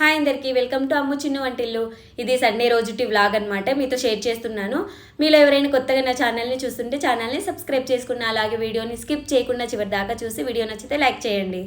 Hi అందరికీ welcome to అమ్ము చిన్ను వంటిల్లు. ఇది సండే రోజుటి వ్లాగ్ అనమాట మీతో షేర్ చేస్తున్నాను. మీలో ఎవరైనా కొత్తగా నా ఛానల్ని చూస్తుంటే ఛానల్ని సబ్స్క్రైబ్ చేసుకున్న అలాగే వీడియోని స్కిప్ చేయకుండా చివరి దాకా చూసి వీడియో నచ్చితే లైక్ చేయండి.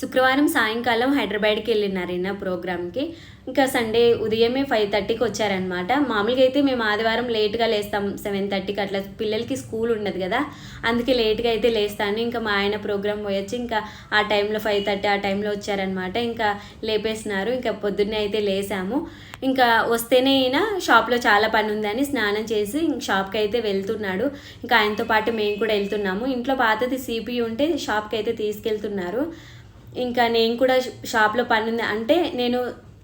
శుక్రవారం సాయంకాలం హైదరాబాద్కి వెళ్ళినారు ప్రోగ్రామ్కి. ఇంకా సండే ఉదయమే ఫైవ్ థర్టీకి వచ్చారనమాట మామూలుగా అయితే మేము ఆదివారం లేట్గా లేస్తాం సెవెన్ థర్టీకి అట్లా పిల్లలకి స్కూల్ ఉండదు కదా. అందుకే లేట్గా అయితే లేస్తాను. ఇంకా మా ఆయన ప్రోగ్రామ్ పోయొచ్చి ఇంకా ఆ టైంలో ఫైవ్ థర్టీ ఆ టైంలో వచ్చారనమాట ఇంకా లేపేసినారు. ఇంకా పొద్దున్నే అయితే లేసాము. ఇంకా వస్తేనే అయినా షాప్లో చాలా పని ఉందని స్నానం చేసి ఇంక షాప్కి అయితే వెళ్తున్నాడు. ఇంకా ఆయనతో పాటు మేము కూడా వెళ్తున్నాము. ఇంట్లో పాతది సిపి ఉంటే షాప్కి అయితే తీసుకెళ్తున్నారు. ఇంకా నేను కూడా షాప్లో పని ఉంది. అంటే నేను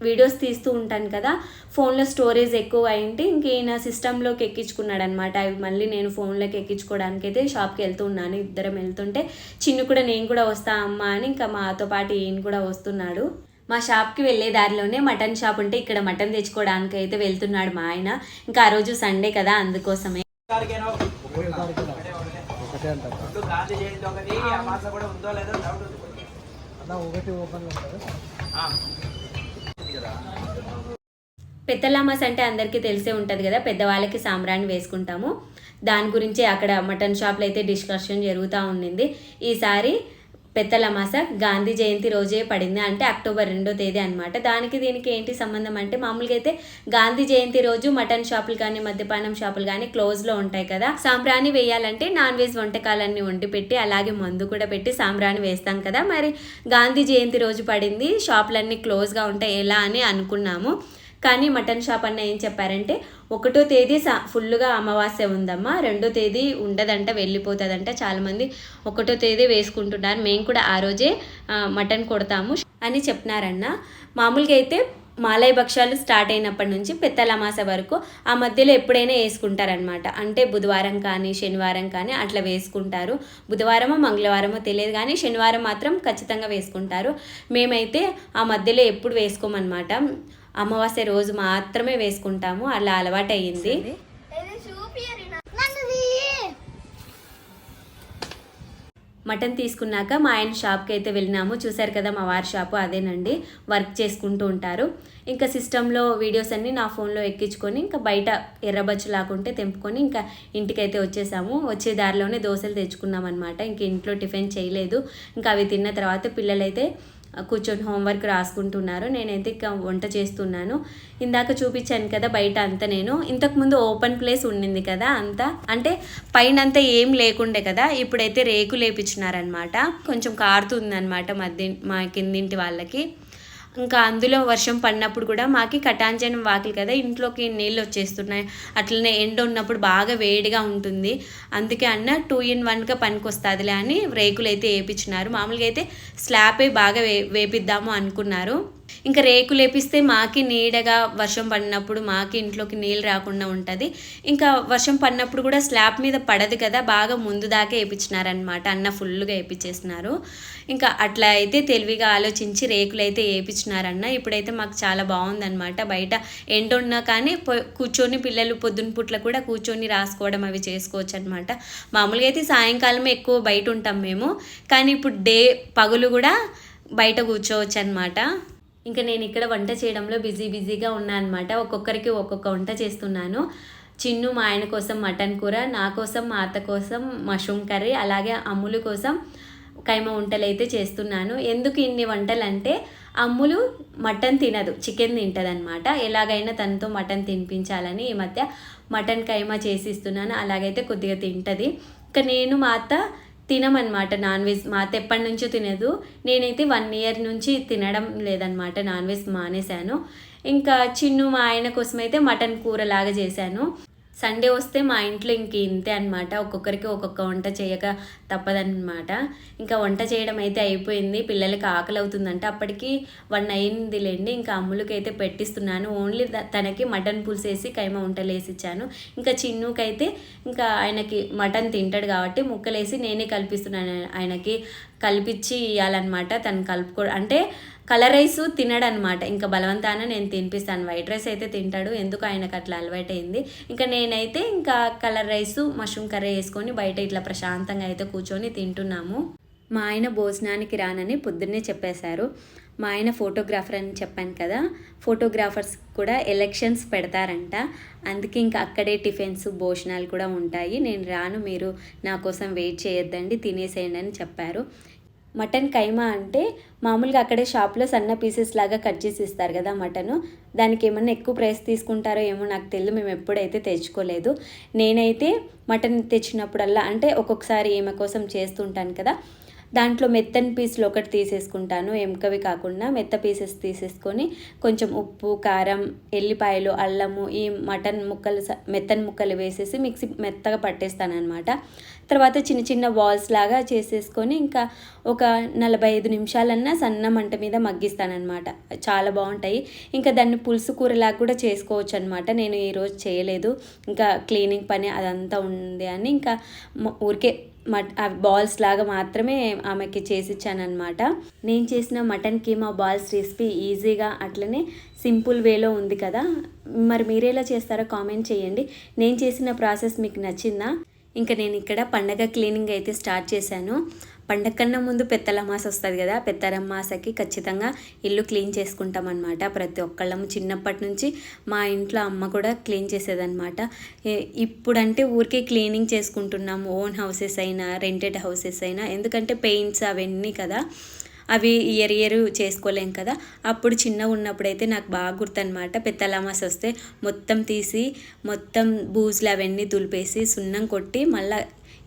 వీడియోస్ తీస్తూ ఉంటాను కదా ఫోన్లో స్టోరేజ్ ఎక్కువ అయింది ఇంక ఈయన సిస్టంలోకి ఎక్కించుకున్నాడు అనమాట అవి మళ్ళీ నేను ఫోన్లోకి ఎక్కించుకోవడానికి అయితే షాప్కి వెళ్తూ ఉన్నాను. ఇద్దరం వెళ్తుంటే చిన్ను కూడా నేను కూడా వస్తా అమ్మా అని ఇంకా మాతో పాటు ఈయన కూడా వస్తున్నాడు. మా షాప్కి వెళ్ళే దారిలోనే మటన్ షాప్ ఉంటే ఇక్కడ మటన్ తెచ్చుకోవడానికి అయితే వెళ్తున్నాడు మా ఆయన. ఇంకా ఆ రోజు సండే కదా అందుకోసమే. ఒకటే అంటారు ముందు గాంధీ జయంతి ఒకటి ఓపెన్. పెద్దలామాస్ అంటే అందరికీ తెలిసే ఉంటుంది కదా పెద్దవాళ్ళకి సాంబ్రాణి వేసుకుంటాము. దాని గురించి అక్కడ మటన్ షాప్లో అయితే డిస్కషన్ జరుగుతూ ఉండింది. ఈసారి పెద్దలమాస గాంధీ జయంతి రోజే పడింది. అంటే అక్టోబర్ రెండో తేదీ అనమాట దానికి దీనికి ఏంటి సంబంధం అంటే మామూలుగా అయితే గాంధీ జయంతి రోజు మటన్ షాపులు కానీ మద్యపానం షాపులు కానీ క్లోజ్లో ఉంటాయి కదా. సాంబ్రాణి వేయాలంటే నాన్ వెజ్ వంటకాలన్నీ వండి పెట్టి అలాగే మందు కూడా పెట్టి సాంబ్రాణి వేస్తాం కదా. మరి గాంధీ జయంతి రోజు పడింది. షాపులన్నీ క్లోజ్గా ఉంటాయి. ఎలా అని అనుకున్నాము. కానీ మటన్ షాప్ అన్న ఏం చెప్పారంటే ఒకటో తేదీ సా ఫుల్గా అమావాస్య ఉందమ్మా రెండో తేదీ ఉండదంట వెళ్ళిపోతుందంట చాలామంది ఒకటో తేదీ వేసుకుంటున్నారు మేము కూడా ఆ రోజే మటన్ కొడతాము అని చెప్పినారన్న. మామూలుగా అయితే మాలయ భక్షాలు స్టార్ట్ అయినప్పటి నుంచి పెత్తలమాస వరకు ఆ మధ్యలో ఎప్పుడైనా వేసుకుంటారనమాట అంటే బుధవారం కానీ శనివారం కానీ అట్లా వేసుకుంటారు. బుధవారమో మంగళవారమో తెలియదు కానీ శనివారం మాత్రం ఖచ్చితంగా వేసుకుంటారు. మేమైతే ఆ మధ్యలో ఎప్పుడు వేసుకోమన్నమాట. అమావాస్య రోజు మాత్రమే వేసుకుంటాము. అలా అలవాటు అయ్యింది మటన్ తీసుకున్నాక మా ఆయన షాప్కి అయితే వెళ్ళినాము. చూశారు కదా మా వారి షాపు అదేనండి. వర్క్ చేసుకుంటూ ఉంటారు. ఇంకా సిస్టంలో వీడియోస్ అన్నీ నా ఫోన్లో ఎక్కించుకొని ఇంకా బయట ఎర్రబచ్చు లాకుంటే తెంపుకొని ఇంకా ఇంటికైతే వచ్చేసాము. వచ్చే దారిలోనే దోశలు తెచ్చుకున్నాం అనమాట ఇంక ఇంట్లో టిఫిన్ చేయలేదు. ఇంకా అవి తిన్న తర్వాత పిల్లలైతే కూర్చొని హోంవర్క్ రాసుకుంటున్నారు. నేనైతే ఇంకా వంట చేస్తున్నాను. ఇందాక చూపించాను కదా బయట అంతా నేను. ఇంతకుముందు ఓపెన్ ప్లేస్ ఉండింది కదా అంతా. అంటే పైన అంతా ఏం లేకుండే కదా ఇప్పుడైతే రేకు లేపించినారనమాట కొంచెం కారుతుందనమాట మధ్య మా కిందింటి వాళ్ళకి. ఇంకా అందులో వర్షం పడినప్పుడు కూడా మాకి కటాంజనం వాకిలి కదా ఇంట్లోకి నీళ్ళు వచ్చేస్తున్నాయి. అట్లనే ఎండ ఉన్నప్పుడు బాగా వేడిగా ఉంటుంది. అందుకే అన్న టూ ఇన్ వన్గా పనికొస్తుందిలే అని రేకులు అయితే వేయించినారు మామూలుగా అయితే స్లాబే బాగా వే వేపిద్దాము అనుకున్నారు. ఇంకా రేకులు వేపిస్తే మాకి నీడగా వర్షం పడినప్పుడు మాకి ఇంట్లోకి నీళ్ళు రాకుండా ఉంటుంది. ఇంకా వర్షం పడినప్పుడు కూడా స్లాబ్ మీద పడదు కదా బాగా ముందు దాకా వేయించినారనమాట అన్న ఫుల్గా వేయించేసినారు ఇంకా అట్లా అయితే తెలివిగా ఆలోచించి రేకులు అయితే వేయించినారన్న ఇప్పుడైతే మాకు చాలా బాగుందనమాట బయట ఎండ ఉన్నా కానీ పొ- కూర్చొని పిల్లలు పొద్దున పుట్ల కూడా కూర్చొని రాసుకోవడం అవి చేసుకోవచ్చు అనమాట మామూలుగా అయితే సాయంకాలం ఎక్కువ బయట ఉంటాం మేము. కానీ ఇప్పుడు డే పగులు కూడా బయట కూర్చోవచ్చు అనమాట ఇంకా నేను ఇక్కడ వంట చేయడంలో బిజీ బిజీగా ఉన్నా అనమాట ఒక్కొక్కరికి ఒక్కొక్క వంట చేస్తున్నాను. చిన్ను మా ఆయన కోసం మటన్ కూర నా కోసం మా అత్త కోసం మష్రూమ్ కర్రీ అలాగే అమ్ములు కోసం కైమ వంటలు అయితే చేస్తున్నాను. ఎందుకు ఇన్ని వంటలు అంటే అమ్ములు మటన్ తినదు చికెన్ తింటుంది అనమాట ఎలాగైనా తనతో మటన్ తినిపించాలని ఈ మధ్య మటన్ కైమా చేసి ఇస్తున్నాను అలాగైతే కొద్దిగా తింటుంది. ఇంకా నేను మా అత్త తినమన్నమాట. నాన్ వెజ్ మా అత్త ఎప్పటి నుంచో తినదు. నేనైతే వన్ ఇయర్ నుంచి తినడం లేదనమాట నాన్ వెజ్ మానేశాను. ఇంకా చిన్ను మా ఆయన కోసం అయితే మటన్ కూర లాగా చేశాను. సండే వస్తే మా ఇంట్లో ఇంక ఇంతే అనమాట ఒక్కొక్కరికి ఒక్కొక్క వంట చేయక తప్పదనమాట ఇంకా వంట చేయడం అయితే అయిపోయింది. పిల్లలకి ఆకలి అవుతుందంటే అప్పటికి వన్ అయిందిలేండి. ఇంకా అమ్ములకి అయితే పెట్టిస్తున్నాను. ఓన్లీ తనకి మటన్ పులుసు వేసి కైమ వంటలు వేసి ఇచ్చాను. ఇంకా చిన్నుకైతే ఇంకా ఆయనకి మటన్ తింటాడు కాబట్టి ముక్కలేసి నేనే కల్పిస్తున్నాను. ఆయనకి కల్పించి ఇవ్వాలన్నమాట తను కలుపుకో అంటే కలర్ రైస్ తినడనమాట. ఇంకా బలవంతాన నేను తినిపిస్తాను. వైట్ రైస్ అయితే తింటాడు. ఎందుకు ఆయనకు అట్లా అలవాటైంది. ఇంకా నేనైతే ఇంకా కలర్ రైస్ మష్రూమ్ కర్రీ వేసుకొని బయట ఇట్లా ప్రశాంతంగా అయితే కూర్చొని తింటున్నాము. మా ఆయన భోజనానికి రానని పొద్దున్నే చెప్పేశారు. మా ఆయన ఫోటోగ్రాఫర్ అని చెప్పాను కదా ఫోటోగ్రాఫర్స్ కూడా ఎలక్షన్స్ పెడతారంట. అందుకే ఇంకా అక్కడే టిఫిన్స్ భోజనాలు కూడా ఉంటాయి. నేను రాను మీరు నా కోసం వెయిట్ చేయొద్దండి తినేసేయండి అని చెప్పారు. మటన్ కైమా అంటే మామూలుగా అక్కడే షాప్లో సన్న పీసెస్ లాగా కట్ చేసి ఇస్తారు కదా మటను. దానికి ఏమన్నా ఎక్కువ ప్రైస్ తీసుకుంటారో ఏమో నాకు తెలియదు మేము ఎప్పుడైతే తెచ్చుకోలేదు. నేనైతే మటన్ తెచ్చినప్పుడల్లా అంటే ఒక్కొక్కసారి ఈమె కోసం చేస్తుంటాను కదా దాంట్లో మెత్తని పీసులు ఒకటి తీసేసుకుంటాను. ఎముకవి కాకుండా మెత్త పీసెస్ తీసేసుకొని కొంచెం ఉప్పు కారం ఎల్లిపాయలు అల్లము ఈ మటన్ ముక్కలు స- మెత్తని ముక్కలు వేసేసి మిక్సీ మెత్తగా పట్టేస్తాను అనమాట తర్వాత చిన్న చిన్న బాల్స్ లాగా చేసేసుకొని ఇంకా ఒక నలభై ఐదు నిమిషాలన్నా సన్న మంట మీద మగ్గిస్తానమాట చాలా బాగుంటాయి. ఇంకా దాన్ని పులుసు కూరలాగా కూడా చేసుకోవచ్చు అనమాట నేను ఈరోజు చేయలేదు. ఇంకా క్లీనింగ్ పని అదంతా ఉంది అని ఇంకా ఊరికే మట్ ఆ బాల్స్ లాగా మాత్రమే ఆమెకి చేసిచ్చానమాట నేను చేసిన మటన్ కీమా బాల్స్ రెసిపీ ఈజీగా అట్లనే సింపుల్ వేలో ఉంది కదా. మరి మీరేలా చేస్తారో కామెంట్ చేయండి. నేను చేసిన ప్రాసెస్ మీకు నచ్చిందా? ఇంకా నేను ఇక్కడ పండగ క్లీనింగ్ అయితే స్టార్ట్ చేశాను. పండగ కన్నా ముందు పెత్తలమాస వస్తుంది కదా పెత్తలమాసకి ఖచ్చితంగా ఇల్లు క్లీన్ చేసుకుంటాం అనమాట ప్రతి ఒక్కళ్ళము చిన్నప్పటి నుంచి మా ఇంట్లో అమ్మ కూడా క్లీన్ చేసేదన్నమాట. ఇప్పుడంటే ఊరికే క్లీనింగ్ చేసుకుంటున్నాము. ఓన్ హౌసెస్ అయినా రెంటెడ్ హౌసెస్ అయినా ఎందుకంటే పెయింట్స్ అవన్నీ కదా. అవి ఇయర్ ఇయర్ చేసుకోలేం కదా. అప్పుడు చిన్నగా ఉన్నప్పుడైతే నాకు బాగా గుర్తనమాట పెత్తలామాస్ వస్తే మొత్తం తీసి మొత్తం బూజులు అవన్నీ దులిపేసి సున్నం కొట్టి మళ్ళీ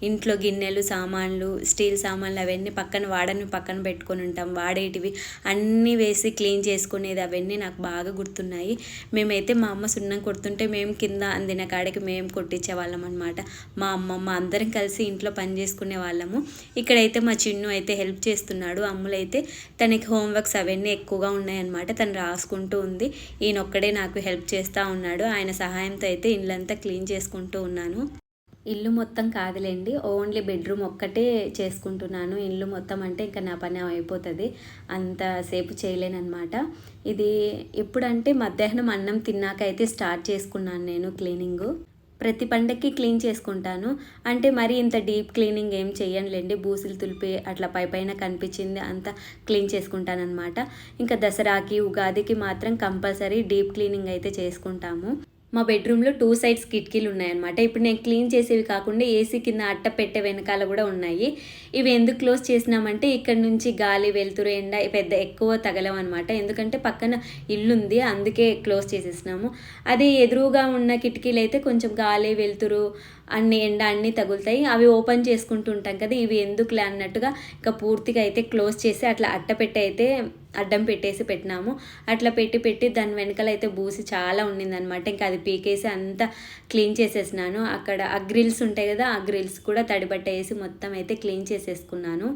ఇంట్లో గిన్నెలు సామాన్లు స్టీల్ సామాన్లు అవన్నీ పక్కన వాడని పక్కన పెట్టుకొని ఉంటాం. వాడేటివి అన్నీ వేసి క్లీన్ చేసుకునేది అవన్నీ నాకు బాగా గుర్తున్నాయి. మేమైతే మా అమ్మ సున్నం కొడుతుంటే మేము కింద అందిన కాడికి మేము కొట్టించే వాళ్ళం అనమాట మా అమ్మమ్మ అందరం కలిసి ఇంట్లో పని చేసుకునే వాళ్ళము. ఇక్కడైతే మా చిన్ను అయితే హెల్ప్ చేస్తున్నాడు. అమ్ములైతే తనకి హోంవర్క్స్ అవన్నీ ఎక్కువగా ఉన్నాయన్నమాట. తను రాసుకుంటూ ఉంది. ఈయన ఒక్కడే నాకు హెల్ప్ చేస్తూ ఉన్నాడు. ఆయన సహాయంతో అయితే ఇండ్లంతా క్లీన్ చేసుకుంటూ ఉన్నాను. ఇల్లు మొత్తం కాదులేండి ఓన్లీ బెడ్రూమ్ ఒక్కటే చేసుకుంటున్నాను. ఇల్లు మొత్తం అంటే ఇంకా నా పని అయిపోతుంది. అంతసేపు చేయలేనమాట ఇది ఎప్పుడంటే మధ్యాహ్నం అన్నం తిన్నాక అయితే స్టార్ట్ చేసుకున్నాను నేను క్లీనింగు. ప్రతి పండక్కి క్లీన్ చేసుకుంటాను. అంటే మరి ఇంత డీప్ క్లీనింగ్ ఏం చేయనులేండి బూసులు తులిపి అట్లా పై పైన కనిపించింది అంతా క్లీన్ చేసుకుంటానమాట ఇంకా దసరాకి ఉగాదికి మాత్రం కంపల్సరీ డీప్ క్లీనింగ్ అయితే చేసుకుంటాము. మా బెడ్రూమ్లో టూ సైడ్స్ కిటికీలు ఉన్నాయన్నమాట. ఇప్పుడు నేను క్లీన్ చేసేవి కాకుండా ఏసీ కింద అట్ట పెట్టే వెనకాల కూడా ఉన్నాయి. ఇవి ఎందుకు క్లోజ్ చేసినామంటే ఇక్కడ నుంచి గాలి వెలుతురు ఎండ పెద్ద ఎక్కువ తగలం అనమాట ఎందుకంటే పక్కన ఇల్లు ఉంది అందుకే క్లోజ్ చేసేసినాము. అదే ఎదురుగా ఉన్న కిటికీలు అయితే కొంచెం గాలి వెలుతురు అన్ని ఎండ అన్నీ తగులుతాయి. అవి ఓపెన్ చేసుకుంటూ ఉంటాం కదా ఇవి ఎందుకులే అన్నట్టుగా ఇంకా పూర్తిగా అయితే క్లోజ్ చేసి అట్లా అట్ట పెట్టి అయితే అడ్డం పెట్టేసి పెట్టినాము. అట్లా పెట్టి పెట్టి దాని వెనకాల అయితే బూసి చాలా ఉండిందనమాట ఇంకా అది పీకేసి అంతా క్లీన్ చేసేసినాను. అక్కడ ఆ గ్రిల్స్ ఉంటాయి కదా ఆ గ్రిల్స్ కూడా తడిబట్ట వేసి మొత్తం అయితే క్లీన్ చేసేసుకున్నాను.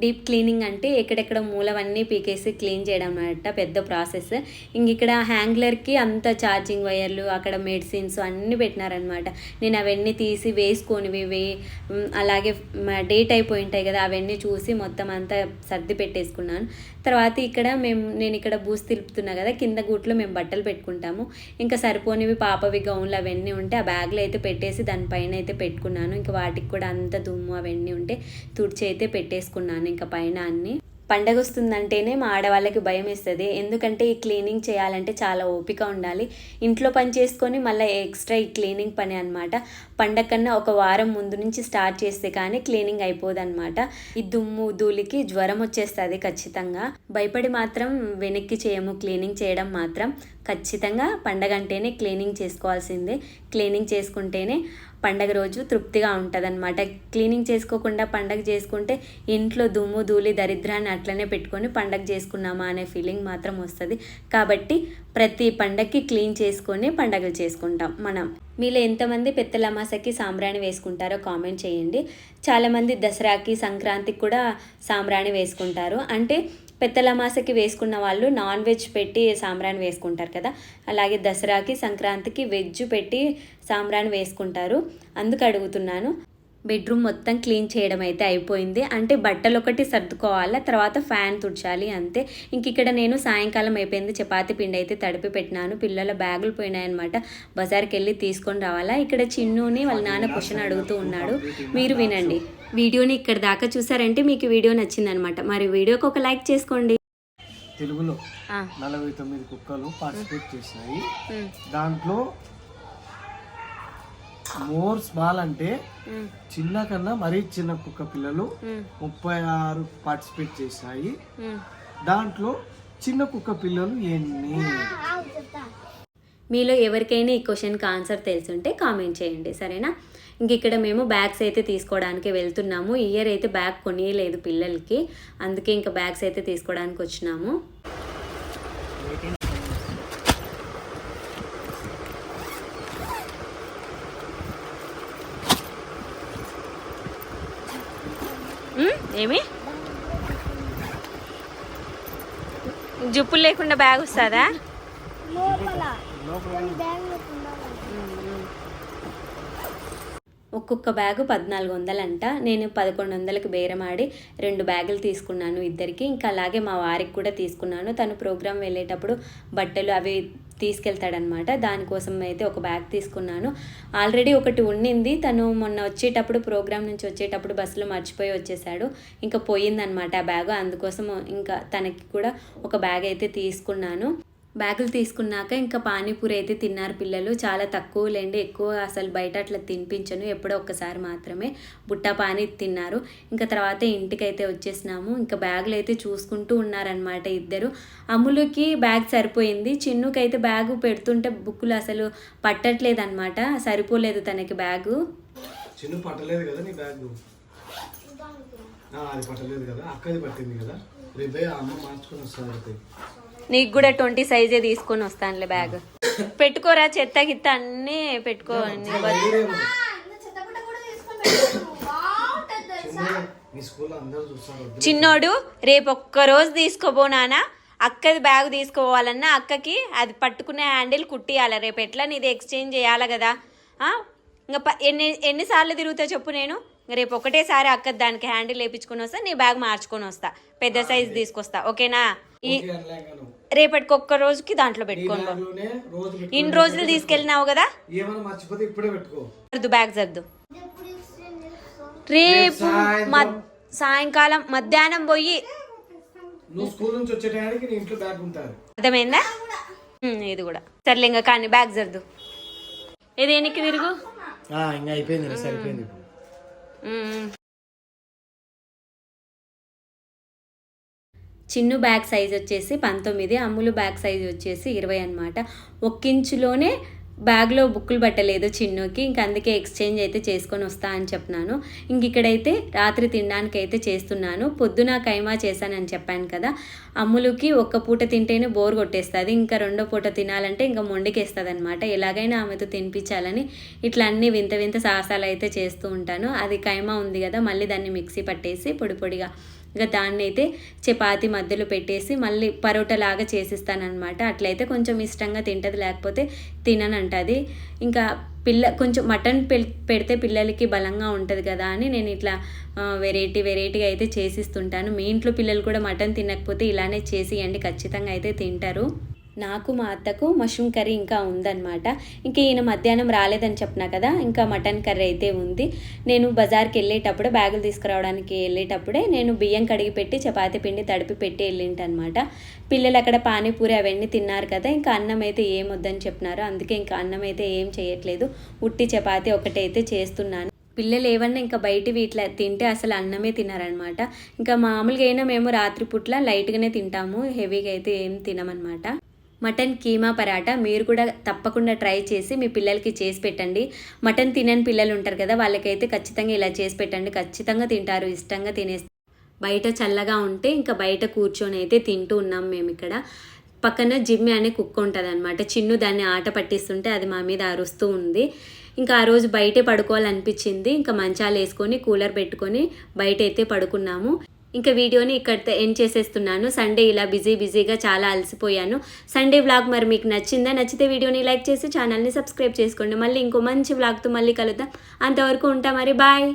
డీప్ క్లీనింగ్ అంటే ఎక్కడెక్కడ మూలవన్నీ పీకేసి క్లీన్ చేయడం అన్నమాట పెద్ద ప్రాసెస్. ఇంక ఇక్కడ హ్యాంగ్లర్కి అంత ఛార్జింగ్ వైర్లు అక్కడ మెడిసిన్స్ అన్నీ పెట్టినారనమాట నేను అవన్నీ తీసి వేసుకొనివి వే అలాగే డేట్ అయిపోయి ఉంటాయి కదా అవన్నీ చూసి మొత్తం అంతా సర్ది పెట్టేసుకున్నాను. తర్వాత ఇక్కడ మేము నేను ఇక్కడ బూస్ తిరుపుతున్నా కదా కింద గూట్లో మేము బట్టలు పెట్టుకుంటాము. ఇంకా సరిపోనివి పాపవి గౌన్లు అవన్నీ ఉంటే ఆ బ్యాగ్లో అయితే పెట్టేసి దానిపైన అయితే పెట్టుకున్నాను. ఇంకా వాటికి కూడా అంత దుమ్ము అవన్నీ ఉంటే తుడిచి అయితే పెట్టేసుకున్నాను. ఇంకా పైన అన్నీ పండగ వస్తుందంటేనే మా ఆడవాళ్ళకి భయం వేస్తుంది ఎందుకంటే ఈ క్లీనింగ్ చేయాలంటే చాలా ఓపిక ఉండాలి. ఇంట్లో పని చేసుకొని మళ్ళీ ఎక్స్ట్రా ఈ క్లీనింగ్ పని అనమాట పండగ కన్నా ఒక వారం ముందు నుంచి స్టార్ట్ చేస్తే కానీ క్లీనింగ్ అయిపోదన్నమాట. ఈ దుమ్ము ధూళికి జ్వరం వచ్చేస్తుంది ఖచ్చితంగా. భయపడి మాత్రం వెనక్కి చేయము. క్లీనింగ్ చేయడం మాత్రం ఖచ్చితంగా పండగ అంటేనే క్లీనింగ్ చేసుకోవాల్సిందే. క్లీనింగ్ చేసుకుంటేనే పండగ రోజు తృప్తిగా ఉంటుందన్నమాట. క్లీనింగ్ చేసుకోకుండా పండగ చేసుకుంటే ఇంట్లో దుమ్ము ధూళి దరిద్రాన్ని అట్లనే పెట్టుకొని పండగ చేసుకున్నామా అనే ఫీలింగ్ మాత్రం వస్తుంది. కాబట్టి ప్రతి పండగకి క్లీన్ చేసుకొని పండగలు చేసుకుంటాం మనం. మీలో ఎంతమంది పెద్దల అమాసకి సాంబ్రాణి వేసుకుంటారో కామెంట్ చేయండి. చాలామంది దసరాకి సంక్రాంతికి కూడా సాంబ్రాణి వేసుకుంటారు. అంటే పెత్తలమాసకి వేసుకున్న వాళ్ళు నాన్ వెజ్ పెట్టి సాంబ్రాన్ వేసుకుంటారు కదా. అలాగే దసరాకి సంక్రాంతికి వెజ్ పెట్టి సాంబ్రాన్ వేసుకుంటారు. అందుకు అడుగుతున్నాను. బెడ్రూమ్ మొత్తం క్లీన్ చేయడం అయితే అయిపోయింది. అంటే బట్టలు ఒకటి సర్దుకోవాలి తర్వాత ఫ్యాన్ తుడ్చాలి అంతే. ఇంక ఇక్కడ నేను సాయంకాలం అయిపోయింది చపాతీ పిండి అయితే తడిపి పెట్టినాను. పిల్లల బ్యాగులు పోయినాయన్నమాట. బజార్కి వెళ్ళి తీసుకొని రావాలా. ఇక్కడ చిన్నుని వాళ్ళ నాన్న క్వశ్చన్ అడుగుతూ ఉన్నాడు. మీరు వినండి. వీడియోని ఇక్కడ దాకా చూసారంటే మీకు వీడియో నచ్చిందనమాట. మరి వీడియోకి ఒక లైక్ చేసుకోండి. తెలుగులో నలభై తొమ్మిది కుక్కలు పార్టిసిపేట్ చేసినాయి. దాంట్లో మోర్ స్మాల్ అంటే చిన్న కన్నా మరీ చిన్న కుక్క పిల్లలు ముప్పై ఆరు పార్టిసిపేట్ చేశాయి ఉమ్. దాంట్లో చిన్న కుక్క పిల్లలు ఎన్ని? మీలో ఎవరికైనా ఈ క్వశ్చన్కి ఆన్సర్ తెలుసుంటే కామెంట్ చేయండి సరేనా? ఇంక ఇక్కడ మేము బ్యాగ్స్ అయితే తీసుకోవడానికి వెళ్తున్నాము. ఈ ఇయర్ అయితే బ్యాగ్ కొనియలేదు పిల్లలకి. అందుకే ఇంకా బ్యాగ్స్ అయితే తీసుకోవడానికి వచ్చినాము. ఏమి? జుప్పులు లేకుండా బ్యాగ్ వస్తుందా? ఒక్కొక్క బ్యాగు పద్నాలుగు వందలంట నేను పదకొండు వందలకు బేరమాడి రెండు బ్యాగులు తీసుకున్నాను ఇద్దరికి. ఇంకా అలాగే మా వారికి కూడా తీసుకున్నాను. తను ప్రోగ్రాం వెళ్ళేటప్పుడు బట్టలు అవి తీసుకెళ్తాడనమాట. దానికోసం అయితే ఒక బ్యాగ్ తీసుకున్నాను. ఆల్రెడీ ఒకటి ఉండింది తను మొన్న వచ్చేటప్పుడు ప్రోగ్రామ్ నుంచి వచ్చేటప్పుడు బస్సులో మర్చిపోయి వచ్చేసాడు. ఇంకా పోయిందనమాట ఆ బ్యాగ్. అందుకోసం ఇంకా తనకి కూడా ఒక బ్యాగ్ అయితే తీసుకున్నాను. బ్యాగులు తీసుకున్నాక ఇంకా పానీపూరి అయితే తిన్నారు పిల్లలు. చాలా తక్కువ లేండి. ఎక్కువ అసలు బయట అట్లా తినిపించను. ఎప్పుడో ఒక్కసారి మాత్రమే బుట్ట పానీ తిన్నారు. ఇంకా తర్వాత ఇంటికి అయితే వచ్చేసినాము. ఇంకా బ్యాగులు అయితే చూసుకుంటూ ఉన్నారనమాట ఇద్దరు. అమ్ములకి బ్యాగ్ సరిపోయింది. చిన్నుకి అయితే బ్యాగు పెడుతుంటే బుక్కులు అసలు పట్టట్లేదు అనమాట సరిపోలేదు తనకి బ్యాగు. చిన్ను పట్టలేదు కదా నీ బ్యాగ్? అది పట్టలేదు కదా. అక్కది పట్టింది కదా. రేపే అమ్మ మార్చుకొని వస్తుంది నీకు కూడా ట్వంటీ సైజే తీసుకొని వస్తానులే బ్యాగ్. పెట్టుకోరా చెత్త గిత్త అన్నీ పెట్టుకో అన్నీ మీ స్కూల్లో అందరూ చూస్తారు చిన్నోడు రేపు ఒక్క రోజు తీసుకోబో నాన్న అక్కది బ్యాగ్ తీసుకోవాలన్నా అక్కకి అది పట్టుకునే హ్యాండిల్ కుట్టియాలి. రేపు ఎట్లా నీది ఎక్స్చేంజ్ చేయాలి కదా? ఆ? ఇంకా ప- ఎన్ని ఎన్నిసార్లు తిరుగుతా చెప్పు నేను? రేపు ఒకటేసారి అక్క దానికి హ్యాండిల్ వేపించుకొని వస్తా నీ బ్యాగ్ మార్చుకొని వస్తా. పెద్ద సైజ్ తీసుకొస్తా. ఓకేనా? రేపటికి ఒక్క రోజుకి దాంట్లో పెట్టుకోను బ్యాగ్లోనే రోజు పెట్టు. ఇన్ని రోజులు తీసుకెళ్ళినావు కదా? ఏమైనా మర్చిపోతే ఇప్పుడే పెట్టుకో. సర్దు బ్యాగ్ సర్దు. రేపు సాయంకాలం మధ్యాహ్నం పోయి నువ్వు స్కూల్ నుంచి వచ్చే టైంకి నీ ఇంట్లో బ్యాగ్ ఉంటారు అర్థమైందా? ఇది కూడా. సర్లే ఇంకా కానీ బ్యాగ్ సర్దు. ఇది ఎనికి తిరుగు? అయిపోయింది సరిపోయింది చిన్ను బ్యాగ్ సైజ్ వచ్చేసి పంతొమ్మిది అమ్ములు బ్యాగ్ సైజ్ వచ్చేసి ఇరవై అనమాట ఒక్కించులోనే బ్యాగ్లో బుక్కులు పట్టలేదు చిన్నుకి. ఇంక అందుకే ఎక్స్చేంజ్ అయితే చేసుకొని వస్తా అని చెప్పినాను. ఇంక ఇక్కడైతే రాత్రి తినడానికి అయితే చేస్తున్నాను. పొద్దున కైమా చేశానని చెప్పాను కదా. అమ్ములకి ఒక్క పూట తింటేనే బోర్ కొట్టేస్తుంది. ఇంకా రెండో పూట తినాలంటే ఇంకా మొండికేస్తుంది అనమాట ఎలాగైనా ఆమెతో తినిపించాలని ఇట్లా అన్ని వింత వింత సాహసాలు అయితే చేస్తూ ఉంటాను. అది కైమా ఉంది కదా మళ్ళీ దాన్ని మిక్సీ పట్టేసి పొడి పొడిగా ఇంకా దాన్ని అయితే చపాతి మధ్యలో పెట్టేసి మళ్ళీ పరోటా లాగా చేసిస్తానమాట అట్లయితే కొంచెం ఇష్టంగా తింటది లేకపోతే తిననంటది. ఇంకా పిల్ల కొంచెం మటన్ పె- పెడితే పిల్లలకి బలంగా ఉంటుంది కదా అని నేను ఇట్లా వెరైటీ వెరైటీగా అయితే చేసిస్తుంటాను. మీ ఇంట్లో పిల్లలు కూడా మటన్ తినకపోతే ఇలానే చేసి ఇవ్వండి ఖచ్చితంగా అయితే తింటారు. నాకు మా అత్తకు మష్రూమ్ కర్రీ ఇంకా ఉందన్నమాట. ఇంకా ఈయన మధ్యాహ్నం రాలేదని చెప్పినా కదా ఇంకా మటన్ కర్రీ అయితే ఉంది. నేను బజార్కి వెళ్ళేటప్పుడు బ్యాగులు తీసుకురావడానికి వెళ్ళేటప్పుడే నేను బియ్యం కడిగి పెట్టి చపాతి పిండి తడిపి పెట్టి వెళ్ళింటనమాట పిల్లలు అక్కడ పానీపూరి అవన్నీ తిన్నారు కదా ఇంకా అన్నం అయితే ఏం వద్దని చెప్పినారు అందుకే ఇంకా అన్నం అయితే ఏం చేయట్లేదు. ఉట్టి చపాతి ఒకటైతే చేస్తున్నాను. పిల్లలు ఏమన్నా ఇంకా బయటివి ఇట్లా తింటే అసలు అన్నమే తినారనమాట ఇంకా మామూలుగా అయినా మేము రాత్రిపూట్ల లైట్గానే తింటాము హెవీగా అయితే ఏం తినమనమాట మటన్ కీమా పరాటా మీరు కూడా తప్పకుండా ట్రై చేసి మీ పిల్లలకి చేసి పెట్టండి. మటన్ తినని పిల్లలు ఉంటారు కదా వాళ్ళకైతే ఖచ్చితంగా ఇలా చేసి పెట్టండి. ఖచ్చితంగా తింటారు ఇష్టంగా తినేస్తారు. బయట చల్లగా ఉంటే ఇంకా బయట కూర్చొని అయితే తింటూ ఉన్నాం మేము ఇక్కడ. పక్కన జిమ్మి అనే కుక్క ఉంటుంది అనమాట చిన్ను దాన్ని ఆట పట్టిస్తుంటే అది మా మీద అరుస్తూ ఉంది. ఇంకా ఆ రోజు బయటే పడుకోవాలనిపించింది. ఇంకా మంచాలు వేసుకొని కూలర్ పెట్టుకొని బయట అయితే పడుకున్నాము. ఇంకా వీడియోని ఇక్కడ ఎండ్ చేసేస్తున్నాను. సండే ఇలా బిజీ బిజీగా చాలా అలసిపోయాను. సండే వ్లాగ్ మరి మీకు నచ్చిందా? నచ్చితే వీడియోని లైక్ చేసి ఛానల్ని సబ్స్క్రైబ్ చేసుకోండి. మళ్ళీ ఇంకో మంచి వ్లాగ్తో మళ్ళీ కలుద్దాం. అంతవరకు ఉంటా మరి. బాయ్